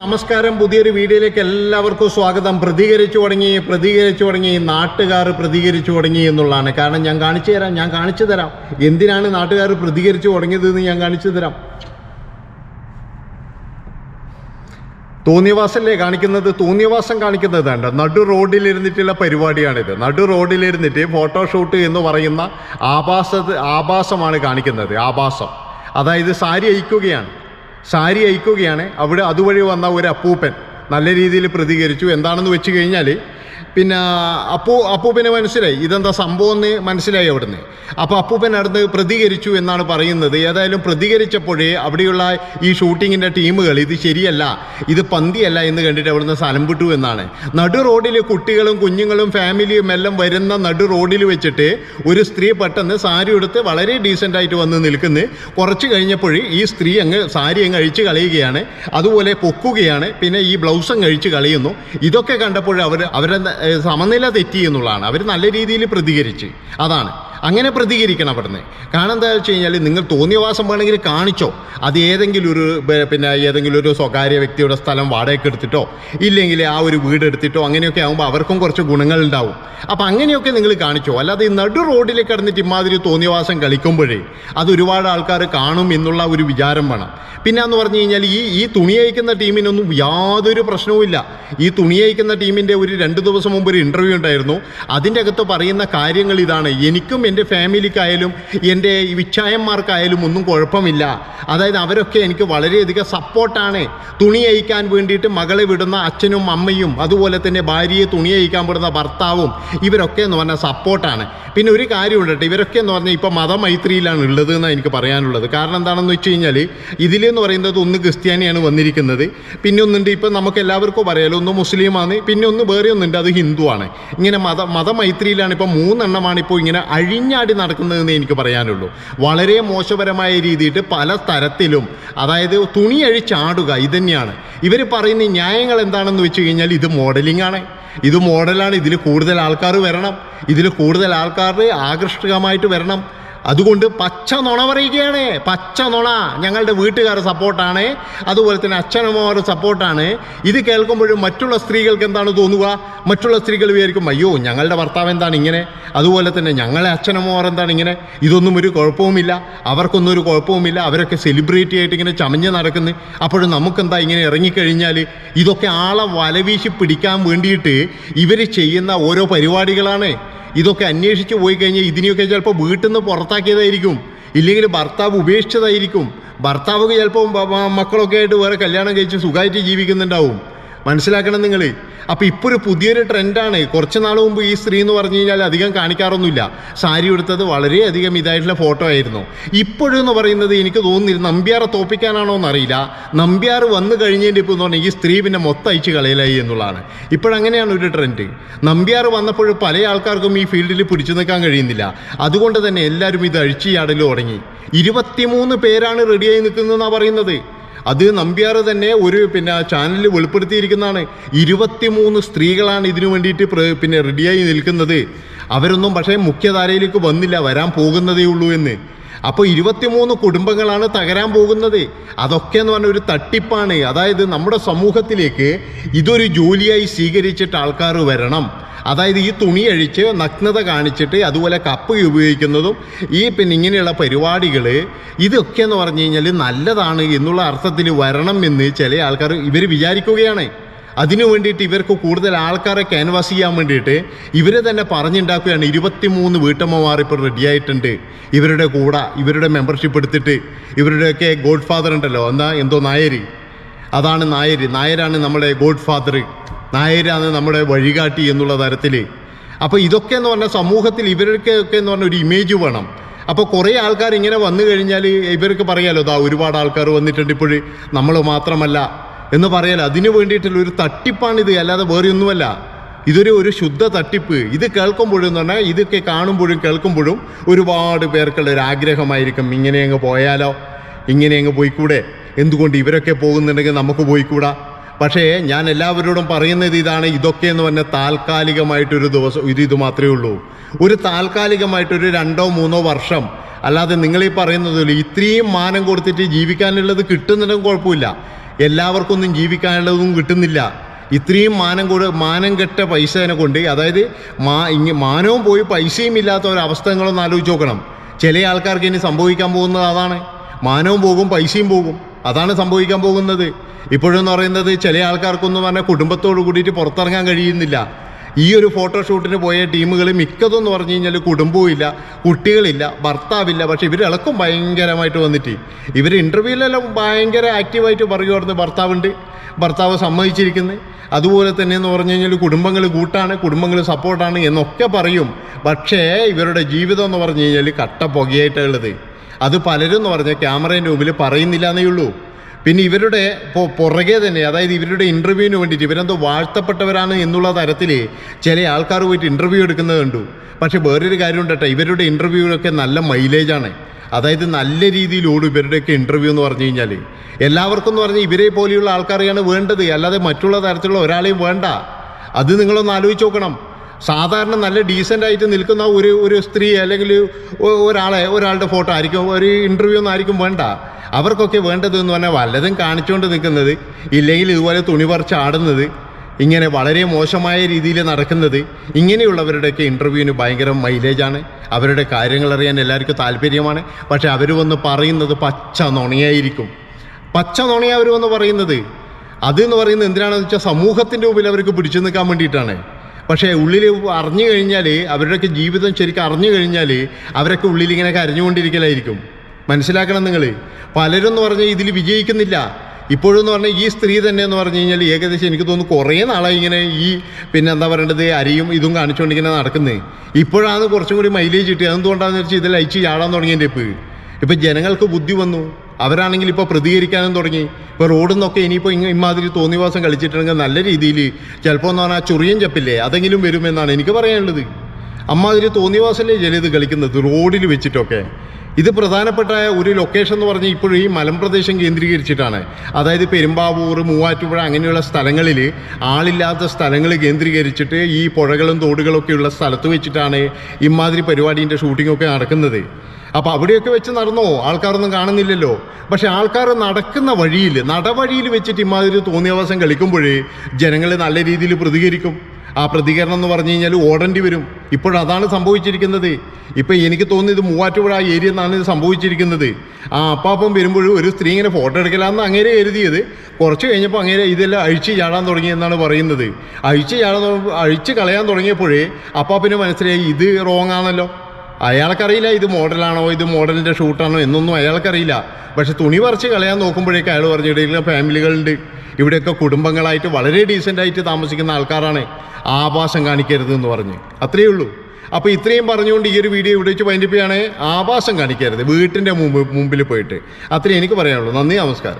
നമസ്കാരം. പുതിയൊരു വീഡിയോയിലേക്ക് എല്ലാവർക്കും സ്വാഗതം. പ്രതികരിച്ചു തുടങ്ങി പ്രതികരിച്ചു തുടങ്ങി നാട്ടുകാർ പ്രതികരിച്ചു തുടങ്ങി എന്നുള്ളതാണ്. കാരണം ഞാൻ കാണിച്ചു തരാം ഞാൻ കാണിച്ചു തരാം. എന്തിനാണ് നാട്ടുകാർ പ്രതികരിച്ചു തുടങ്ങിയത് എന്ന് ഞാൻ കാണിച്ചു തരാം. തോന്നിയവാസല്ലേ കാണിക്കുന്നത്? തോന്നിയവാസം കാണിക്കുന്നത് വേണ്ട നടു റോഡിലിരുന്നിട്ടുള്ള പരിപാടിയാണിത്. നടു റോഡിലിരുന്നിട്ട് ഫോട്ടോഷൂട്ട് എന്ന് പറയുന്ന ആഭാസ ആഭാസമാണ് കാണിക്കുന്നത്. ആഭാസം. അതായത് സാരി അയക്കുകയാണ് സാരി അയക്കുകയാണ്. അവിടെ അതുവഴി വന്ന ഒരു അപ്പൂപ്പൻ നല്ല രീതിയിൽ പ്രതികരിച്ചു. എന്താണെന്ന് വെച്ച് കഴിഞ്ഞാൽ പിന്നെ അപ്പു അപ്പൂപ്പന് മനസ്സിലായി. ഇതെന്താ സംഭവം എന്ന് മനസ്സിലായി അവിടുന്ന്. അപ്പോൾ അപ്പൂപ്പൻ അടുത്ത് പ്രതികരിച്ചു എന്നാണ് പറയുന്നത്. ഏതായാലും പ്രതികരിച്ചപ്പോഴേ അവിടെയുള്ള ഈ ഷൂട്ടിങ്ങിന്റെ ടീമുകൾ ഇത് ശരിയല്ല ഇത് പന്തിയല്ല എന്ന് കണ്ടിട്ട് അവിടുന്ന് സ്ഥലം വിട്ടു എന്നാണ്. നടു റോഡിൽ കുട്ടികളും കുഞ്ഞുങ്ങളും ഫാമിലിയും എല്ലാം വരുന്ന നടു റോഡിൽ വെച്ചിട്ട് ഒരു സ്ത്രീ പെട്ടെന്ന് സാരി എടുത്ത് വളരെ ഡീസന്റായിട്ട് വന്ന് നിൽക്കുന്നു. കുറച്ച് കഴിഞ്ഞപ്പോൾ ഈ സ്ത്രീ അങ്ങ് സാരി അങ്ങ് അഴിച്ച് കളയുകയാണ്. അതുപോലെ പൊക്കുകയാണ്. പിന്നെ ഈ ബ്ലൗസും അഴിച്ച് കളയുന്നു. ഇതൊക്കെ കണ്ടപ്പോൾ അവർ അവരുടെ ഏഹ്, സമനില തെറ്റി എന്നുള്ളതാണ് അവർ നല്ല രീതിയിൽ പ്രതികരിച്ച്. അതാണ്. അങ്ങനെ പ്രതികരിക്കണം അവിടുന്ന്. കാരണം എന്താ വെച്ച് കഴിഞ്ഞാൽ നിങ്ങൾ തോന്നിയവാസം വേണമെങ്കിൽ കാണിച്ചോ. അത് ഏതെങ്കിലും ഒരു പിന്നെ ഏതെങ്കിലും ഒരു സ്വകാര്യ വ്യക്തിയുടെ സ്ഥലം വാടകയ്ക്ക് എടുത്തിട്ടോ ഇല്ലെങ്കിൽ ആ ഒരു വീട് എടുത്തിട്ടോ അങ്ങനെയൊക്കെ ആകുമ്പോൾ അവർക്കും കുറച്ച് ഗുണങ്ങൾ ഉണ്ടാവും. അപ്പം അങ്ങനെയൊക്കെ നിങ്ങൾ കാണിച്ചോ. അല്ലാതെ ഈ നടു റോഡിലേക്ക് കിടന്നിട്ട് ഇമാതിരി തോന്നിയവാസം കളിക്കുമ്പോഴേ അത് ഒരുപാട് ആൾക്കാർ കാണും എന്നുള്ള ഒരു വിചാരം വേണം. പിന്നെ എന്ന് പറഞ്ഞു കഴിഞ്ഞാൽ ഈ ഈ തുണി അയക്കുന്ന ടീമിനൊന്നും യാതൊരു പ്രശ്നവുമില്ല ഈ തുണി അയക്കുന്ന ടീമിന്റെ ഒരു രണ്ട് ദിവസം മുമ്പ് ഒരു ഇന്റർവ്യൂ ഉണ്ടായിരുന്നു. അതിന്റെ അകത്ത് പറയുന്ന കാര്യങ്ങൾ ഇതാണ്. എനിക്കും എന്റെ ഫാമിലിക്കായാലും എന്റെ ഈ വിച്ചായന്മാർക്കായാലും ഒന്നും കുഴപ്പമില്ല. അതായത് അവരൊക്കെ എനിക്ക് വളരെയധികം സപ്പോർട്ടാണ്. തുണി അയക്കാൻ വേണ്ടിയിട്ട് മകളെ വിടുന്ന അച്ഛനും അമ്മയും അതുപോലെ തന്നെ ഭാര്യയെ തുണി അയക്കാൻ വിടുന്ന ഭർത്താവും ഇവരൊക്കെ എന്ന് പറഞ്ഞാൽ സപ്പോർട്ടാണ്. പിന്നെ ഒരു കാര്യമുണ്ട് കേട്ടോ ഇവരൊക്കെ എന്ന് പറഞ്ഞാൽ ഇപ്പോൾ മതമൈത്രിയിലാണ് ഉള്ളത് എന്നാണ് എനിക്ക് പറയാനുള്ളത്. കാരണം എന്താണെന്ന് വെച്ച് കഴിഞ്ഞാൽ ഇതിലെന്ന് പറയുന്നത് ഒന്ന് ക്രിസ്ത്യാനിയാണ് വന്നിരിക്കുന്നത്. പിന്നെ ഒന്നുണ്ട് ഇപ്പം നമുക്ക് എല്ലാവർക്കും പറയാലോ ഒന്ന് മുസ്ലിമാണ് പിന്നെ ഒന്ന് വേറെ ഒന്നുണ്ട് അത് ഹിന്ദുവാണ്. ഇങ്ങനെ മത മതമൈത്രിയിലാണ് ഇപ്പോൾ മൂന്നെണ്ണമാണ് ഇപ്പോൾ ഇങ്ങനെ അഴിഞ്ഞാടി നടക്കുന്നതെന്ന് എനിക്ക് പറയാനുള്ളൂ. വളരെ മോശപരമായ രീതിയിൽ പല തരത്തിലും അതായത് തുണി അഴിച്ചാടുക ഇതന്നെയാണ്. ഇവർ പറയുന്ന ന്യായങ്ങൾ എന്താണെന്ന് വെച്ച് കഴിഞ്ഞാൽ ഇത് മോഡലിംഗ് ആണ്. ഇത് മോഡലാണ് ഇതിൽ കൂടുതൽ ആൾക്കാർ വരണം. ഇതിൽ കൂടുതൽ ആൾക്കാർ ആകർഷകമായിട്ട് വരണം. അതുകൊണ്ട് പച്ച നുണ പറയുകയാണ്. പച്ച നുണ ഞങ്ങളുടെ വീട്ടുകാർ സപ്പോർട്ടാണ്. അതുപോലെ തന്നെ അച്ഛനമ്മമാരുടെ സപ്പോർട്ടാണ്. ഇത് കേൾക്കുമ്പോഴും മറ്റുള്ള സ്ത്രീകൾക്ക് എന്താണ് തോന്നുക? മറ്റുള്ള സ്ത്രീകൾ വിചാരിക്കും അയ്യോ ഞങ്ങളുടെ ഭർത്താവ് എന്താണ് ഇങ്ങനെ? അതുപോലെ തന്നെ ഞങ്ങളെ അച്ഛനമ്മമാർ എന്താണ് ഇങ്ങനെ? ഇതൊന്നും ഒരു കുഴപ്പവുമില്ല. അവർക്കൊന്നും ഒരു കുഴപ്പവുമില്ല. അവരൊക്കെ സെലിബ്രിറ്റി ആയിട്ട് ഇങ്ങനെ ചമഞ്ഞ് നടക്കുന്നു. അപ്പോഴും നമുക്കെന്താ ഇങ്ങനെ ഇറങ്ങിക്കഴിഞ്ഞാൽ ഇതൊക്കെ ആളെ വലവീശി പിടിക്കാൻ വേണ്ടിയിട്ട് ഇവർ ചെയ്യുന്ന ഓരോ പരിപാടികളാണ്. ഇതൊക്കെ അന്വേഷിച്ച് പോയി കഴിഞ്ഞാൽ ഇതിനെയൊക്കെ ചിലപ്പോൾ വീട്ടിൽ നിന്ന് പുറത്താക്കിയതായിരിക്കും. ഇല്ലെങ്കിൽ ഭർത്താവ് ഉപേക്ഷിച്ചതായിരിക്കും. ഭർത്താവ് ചിലപ്പോൾ മക്കളൊക്കെ ആയിട്ട് വേറെ കല്യാണം കഴിച്ച് സുഖമായിട്ട് ജീവിക്കുന്നുണ്ടാവും. മനസ്സിലാക്കണം നിങ്ങൾ അപ്പോൾ ഇപ്പോൾ ഒരു പുതിയൊരു ട്രെൻഡാണ്. കുറച്ച് നാൾ മുമ്പ് ഈ സ്ത്രീ എന്ന് പറഞ്ഞു കഴിഞ്ഞാൽ അധികം കാണിക്കാറൊന്നുമില്ല. സാരി എടുത്തത് വളരെയധികം ഇതായിട്ടുള്ള ഫോട്ടോ ആയിരുന്നു. ഇപ്പോഴെന്ന് പറയുന്നത് എനിക്ക് തോന്നുന്നില്ല നമ്പ്യാറെ തോപ്പിക്കാനാണോ എന്നറിയില്ല. നമ്പ്യാർ വന്നു കഴിഞ്ഞതിന്റെ ഇപ്പോൾ എന്ന് പറഞ്ഞാൽ ഈ സ്ത്രീ പിന്നെ മൊത്തം അയച്ച് കളയലായി എന്നുള്ളതാണ്. ഇപ്പോഴങ്ങനെയാണ് ഒരു ട്രെൻഡ്. നമ്പ്യാർ വന്നപ്പോൾ പല ആൾക്കാർക്കും ഈ ഫീൽഡിൽ പിടിച്ചു നിൽക്കാൻ കഴിയുന്നില്ല. അതുകൊണ്ട് തന്നെ എല്ലാവരും ഇത് അഴിച്ചു ചാടലും തുടങ്ങി. ഇരുപത്തിമൂന്ന് പേരാണ് റെഡിയായി നിൽക്കുന്നതെന്നാണ് പറയുന്നത്. അത് നമ്പ്യാർ തന്നെ ഒരു പിന്നെ ചാനലിൽ വെളിപ്പെടുത്തിയിരിക്കുന്നതാണ്. ഇരുപത്തിമൂന്ന് സ്ത്രീകളാണ് ഇതിനു വേണ്ടിയിട്ട് പിന്നെ റെഡിയായി നിൽക്കുന്നത്. അവരൊന്നും പക്ഷേ മുഖ്യധാരയിലേക്ക് വന്നില്ല വരാൻ പോകുന്നതേ ഉള്ളൂ എന്ന്. അപ്പോൾ ഇരുപത്തിമൂന്ന് കുടുംബങ്ങളാണ് തകരാൻ പോകുന്നത്. അതൊക്കെ എന്ന് പറഞ്ഞ ഒരു തട്ടിപ്പാണ്. അതായത് നമ്മുടെ സമൂഹത്തിലേക്ക് ഇതൊരു ജോലിയായി സ്വീകരിച്ചിട്ട് ആൾക്കാർ വരണം. അതായത് ഈ തുണി അഴിച്ച് നഗ്നത കാണിച്ചിട്ട് അതുപോലെ കപ്പ് ഉപയോഗിക്കുന്നതും ഈ പിന്നെ ഇങ്ങനെയുള്ള പരിപാടികൾ ഇതൊക്കെ എന്ന് പറഞ്ഞു കഴിഞ്ഞാൽ നല്ലതാണ് എന്നുള്ള അർത്ഥത്തിൽ വരണം എന്ന് ചില ആൾക്കാർ ഇവർ വിചാരിക്കുകയാണ്. അതിനു വേണ്ടിയിട്ട് ഇവർക്ക് കൂടുതൽ ആൾക്കാരെ ക്യാൻവാസ് ചെയ്യാൻ വേണ്ടിയിട്ട് ഇവരെ തന്നെ പറഞ്ഞുണ്ടാക്കുകയാണ് ഇരുപത്തിമൂന്ന് വീട്ടമ്മമാർ ഇപ്പോൾ റെഡിയായിട്ടുണ്ട് ഇവരുടെ കൂടെ ഇവരുടെ മെമ്പർഷിപ്പ് എടുത്തിട്ട്. ഇവരുടെയൊക്കെ ഗോഡ് ഫാദർ ഉണ്ടല്ലോ എന്താ എന്തോ നായര്. അതാണ് നായർ നായരാണ് നമ്മുടെ ഗോഡ് ഫാദർ നായരാണ് നമ്മുടെ വഴികാട്ടി എന്നുള്ള തരത്തിൽ. അപ്പോൾ ഇതൊക്കെ എന്ന് പറഞ്ഞാൽ സമൂഹത്തിൽ ഇവർക്കൊക്കെ എന്ന് പറഞ്ഞ ഒരു ഇമേജ് വേണം. അപ്പോൾ കുറേ ആൾക്കാർ ഇങ്ങനെ വന്നു കഴിഞ്ഞാൽ ഇവർക്ക് പറയാലോ ദാ ഒരുപാട് ആൾക്കാർ വന്നിട്ടുണ്ട് ഇപ്പോഴും നമ്മൾ മാത്രമല്ല. എന്ന് പറയാലോ. അതിന് വേണ്ടിയിട്ടുള്ള ഒരു തട്ടിപ്പാണിത്. അല്ലാതെ വേറെ ഒന്നുമല്ല. ഇതൊരു ഒരു ശുദ്ധ തട്ടിപ്പ്. ഇത് കേൾക്കുമ്പോഴും എന്ന് പറഞ്ഞാൽ ഇതൊക്കെ കാണുമ്പോഴും കേൾക്കുമ്പോഴും ഒരുപാട് പേർക്കുള്ള ഒരു ആഗ്രഹമായിരിക്കും. ഇങ്ങനെ അങ്ങ് പോയാലോ? ഇങ്ങനെ അങ്ങ് പോയിക്കൂടെ? എന്തുകൊണ്ട് ഇവരൊക്കെ പോകുന്നുണ്ടെങ്കിൽ നമുക്ക് പോയിക്കൂടാ? പക്ഷേ ഞാൻ എല്ലാവരോടും പറയുന്നത് ഇതാണ് ഇതൊക്കെ എന്ന് പറഞ്ഞാൽ താൽക്കാലികമായിട്ടൊരു ദിവസം ഇത് ഇത് മാത്രമേ ഉള്ളൂ. ഒരു താൽക്കാലികമായിട്ടൊരു രണ്ടോ മൂന്നോ വർഷം അല്ലാതെ നിങ്ങൾ ഈ ഇത്രയും മാനം കൊടുത്തിട്ട് ജീവിക്കാനുള്ളത് കിട്ടുന്നുണ്ടെങ്കിൽ കുഴപ്പമില്ല. എല്ലാവർക്കൊന്നും ജീവിക്കാനുള്ളതും കിട്ടുന്നില്ല. ഇത്രയും മാനം കൂടെ മാനം കെട്ട പൈസേനെ കൊണ്ട് അതായത് മാ ഇങ്ങ മാനവും പോയി പൈസയും ഇല്ലാത്ത ഒരവസ്ഥ നിങ്ങളൊന്ന് ആലോചിച്ച് നോക്കണം. ചില ആൾക്കാർക്ക് ഇനി സംഭവിക്കാൻ പോകുന്നത് അതാണ്. മാനവും പോകും പൈസയും പോകും. അതാണ് സംഭവിക്കാൻ പോകുന്നത്. ഇപ്പോഴെന്ന് പറയുന്നത് ചില ആൾക്കാർക്കൊന്നും പറഞ്ഞാൽ കുടുംബത്തോട് കൂടിയിട്ട് പുറത്തിറങ്ങാൻ കഴിയുന്നില്ല. ഈ ഒരു ഫോട്ടോഷൂട്ടിന് പോയ ടീമുകൾ മിക്കതെന്ന് പറഞ്ഞു കഴിഞ്ഞാൽ കുടുംബവും ഇല്ല കുട്ടികളില്ല ഭർത്താവില്ല പക്ഷേ ഇവർ ഇളക്കും ഭയങ്കരമായിട്ട് വന്നിട്ട്. ഇവർ ഇന്റർവ്യൂവിലെല്ലാം ഭയങ്കര ആക്റ്റീവായിട്ട് പറയുമായിരുന്നു ഭർത്താവുണ്ട് ഭർത്താവ് സമ്മതിച്ചിരിക്കുന്നത് അതുപോലെ തന്നെ എന്ന് പറഞ്ഞു കഴിഞ്ഞാൽ കുടുംബങ്ങൾ കൂട്ടാണ് കുടുംബങ്ങൾ സപ്പോർട്ടാണ് എന്നൊക്കെ പറയും. പക്ഷേ ഇവരുടെ ജീവിതം എന്ന് പറഞ്ഞു കഴിഞ്ഞാൽ കട്ട പുകയായിട്ടുള്ളത് അത് പലരും എന്ന് പറഞ്ഞാൽ ക്യാമറേന്റെ മുമ്പിൽ പറയുന്നില്ല എന്നേ ഉള്ളൂ. പിന്നെ ഇവരുടെ ഇപ്പോൾ പുറകെ തന്നെ അതായത് ഇവരുടെ ഇന്റർവ്യൂവിന് വേണ്ടിയിട്ട് ഇവരെന്തോ വാഴ്ത്തപ്പെട്ടവരാണ് എന്നുള്ള തരത്തിൽ ചില ആൾക്കാർ പോയിട്ട് ഇന്റർവ്യൂ എടുക്കുന്നത് കണ്ടു. പക്ഷേ വേറൊരു കാര്യം ഉണ്ടട്ടെ ഇവരുടെ ഇന്റർവ്യൂവിലൊക്കെ നല്ല മൈലേജാണ് അതായത് നല്ല രീതിയിൽ ഓടും ഇവരുടെയൊക്കെ ഇന്റർവ്യൂ എന്ന് പറഞ്ഞു കഴിഞ്ഞാൽ എല്ലാവർക്കും എന്ന് പറഞ്ഞാൽ ഇവരെ പോലെയുള്ള ആൾക്കാരെയാണ് വേണ്ടത്. അല്ലാതെ മറ്റുള്ള തരത്തിലുള്ള ഒരാളെയും വേണ്ട. അത് നിങ്ങളൊന്ന് ആലോചിച്ച് നോക്കണം. സാധാരണ നല്ല ഡീസന്റ് ആയിട്ട് നിൽക്കുന്ന ഒരു ഒരു സ്ത്രീ അല്ലെങ്കിൽ ഒരാളെ ഒരാളുടെ ഫോട്ടോ ആയിരിക്കും ഒരു ഇന്റർവ്യൂ ഒന്നും ആയിരിക്കും വേണ്ട. അവർക്കൊക്കെ വേണ്ടത് എന്ന് പറഞ്ഞാൽ വല്ലതും കാണിച്ചുകൊണ്ട് നിൽക്കുന്നത് ഇല്ലെങ്കിൽ ഇതുപോലെ തുണി പറിച്ച് ആടുന്നത് ഇങ്ങനെ വളരെ മോശമായ രീതിയിൽ നടക്കുന്നത് ഇങ്ങനെയുള്ളവരുടെയൊക്കെ ഇന്റർവ്യൂവിന് ഭയങ്കര മൈലേജാണ് അവരുടെ കാര്യങ്ങൾ അറിയാൻ എല്ലാവർക്കും താല്പര്യമാണ്. പക്ഷേ അവർ വന്ന് പറയുന്നത് പച്ച നുണയായിരിക്കും. പച്ച നുണയാണ് അവർ വന്ന് പറയുന്നത്. അത് എന്ന് പറയുന്നത് എന്തിനാണെന്ന് വെച്ചാൽ സമൂഹത്തിന്റെ മുമ്പിൽ അവർക്ക് പിടിച്ചു നിൽക്കാൻ വേണ്ടിയിട്ടാണ്. പക്ഷേ ഉള്ളിൽ അറിഞ്ഞു കഴിഞ്ഞാൽ അവരുടെയൊക്കെ ജീവിതം ശരിക്കും അറിഞ്ഞു കഴിഞ്ഞാൽ അവരൊക്കെ ഉള്ളിൽ ഇങ്ങനെ കരഞ്ഞുകൊണ്ടിരിക്കലായിരിക്കും. മനസ്സിലാക്കണം നിങ്ങൾ പലരും എന്ന് പറഞ്ഞാൽ ഇതിൽ വിജയിക്കുന്നില്ല. ഇപ്പോഴും എന്ന് പറഞ്ഞാൽ ഈ സ്ത്രീ തന്നെ എന്ന് പറഞ്ഞു കഴിഞ്ഞാൽ ഏകദേശം എനിക്ക് തോന്നുന്നു കുറേ നാളായി ഇങ്ങനെ ഈ പിന്നെ എന്താ പറയേണ്ടത് അരിയും ഇതും കാണിച്ചുകൊണ്ടിങ്ങനെ നടക്കുന്നത് ഇപ്പോഴാണ് കുറച്ചും കൂടി മൈലേജ് കിട്ടിയത്. അതെന്തുകൊണ്ടാണെന്ന് വെച്ചാൽ ഇതിൽ അയച്ച് ചാടാൻ തുടങ്ങിയതിന്റെ ഇപ്പോൾ ഇപ്പം ജനങ്ങൾക്ക് ബുദ്ധി വന്നു. അവരാണെങ്കിൽ ഇപ്പോൾ പ്രതികരിക്കാനും തുടങ്ങി. ഇപ്പോൾ റോഡിൽ നിന്നൊക്കെ ഇനിയിപ്പോൾ ഇങ്ങ ഇമാതിരി തോന്നിവാസം കളിച്ചിട്ടുണ്ടെങ്കിൽ നല്ല രീതിയിൽ ചിലപ്പോൾ എന്ന് പറഞ്ഞാൽ ചൊറിയും ചപ്പില്ലേ? അതെങ്കിലും വരുമെന്നാണ് എനിക്ക് പറയാനുള്ളത്. അമ്മാതിരി തോന്നിവാസല്ലേ ചിലത് കളിക്കുന്നത് റോഡിൽ വെച്ചിട്ടൊക്കെ. ഇത് പ്രധാനപ്പെട്ട ഒരു ലൊക്കേഷൻ എന്ന് പറഞ്ഞാൽ ഇപ്പോഴും ഈ മലമ്പ്രദേശം കേന്ദ്രീകരിച്ചിട്ടാണ്. അതായത് പെരുമ്പാവൂർ മൂവാറ്റുപുഴ അങ്ങനെയുള്ള സ്ഥലങ്ങളിൽ ആളില്ലാത്ത സ്ഥലങ്ങൾ കേന്ദ്രീകരിച്ചിട്ട് ഈ പുഴകളും തോടുകളൊക്കെ ഉള്ള സ്ഥലത്ത് വെച്ചിട്ടാണ് ഇമാതിരി പരിപാടീന്റെ ഷൂട്ടിങ്ങൊക്കെ നടക്കുന്നത്. അപ്പോൾ അവിടെയൊക്കെ വെച്ച് നടന്നോ? ആൾക്കാരൊന്നും കാണുന്നില്ലല്ലോ. പക്ഷേ ആൾക്കാർ നടക്കുന്ന വഴിയിൽ നടവഴിയിൽ വെച്ചിട്ട് ഇമാതിരി തോന്നിയവാസം കളിക്കുമ്പോഴേ ജനങ്ങൾ നല്ല രീതിയിൽ പ്രതികരിക്കും. ആ പ്രതികരണം എന്ന് പറഞ്ഞു കഴിഞ്ഞാൽ ഓടേണ്ടി വരും. ഇപ്പോഴതാണ് സംഭവിച്ചിരിക്കുന്നത്. ഇപ്പം എനിക്ക് തോന്നുന്നത് മൂവാറ്റുപുഴ ആ ഏരിയ എന്നാണ് ഇത് സംഭവിച്ചിരിക്കുന്നത്. ആ അപ്പാപ്പം വരുമ്പോഴും ഒരു സ്ത്രീ ഇങ്ങനെ ഫോട്ടോ എടുക്കലാന്ന് അങ്ങേരെ എഴുതിയത്. കുറച്ച് കഴിഞ്ഞപ്പോൾ അങ്ങനെ ഇതെല്ലാം അഴിച്ച് ചാടാൻ തുടങ്ങി എന്നാണ് പറയുന്നത്. അഴിച്ച് ചാടാൻ അഴിച്ച് കളയാൻ തുടങ്ങിയപ്പോഴേ അപ്പാപ്പിന് മനസ്സിലായി ഇത് റോങ് ആണല്ലോ. അയാൾക്കറിയില്ല ഇത് മോഡലാണോ ഇത് മോഡലിന്റെ ഷൂട്ടാണോ എന്നൊന്നും അയാൾക്കറിയില്ല. പക്ഷെ തുണി പറിച്ച് കളയാൻ നോക്കുമ്പോഴേക്കും അയാൾ പറഞ്ഞു ഇടയിലെ ഫാമിലികളുണ്ട് ഇവിടെയൊക്കെ കുടുംബങ്ങളായിട്ട് വളരെ ഡീസന്റായിട്ട് താമസിക്കുന്ന ആൾക്കാരാണ് ആഭാസം കാണിക്കരുത് എന്ന് പറഞ്ഞ്. അത്രയേ ഉള്ളൂ. അപ്പോൾ ഇത്രയും പറഞ്ഞുകൊണ്ട് ഈ ഒരു വീഡിയോ ഇവിടെ വെച്ച് വൈൻഡിപ്പിയാണ് ആഭാസം കാണിക്കരുത്. വീട്ടിന്റെ മുമ്പ് മുമ്പിൽ പോയിട്ട്. അത്രയും എനിക്ക് പറയാനുള്ളൂ. നന്ദി നമസ്കാരം.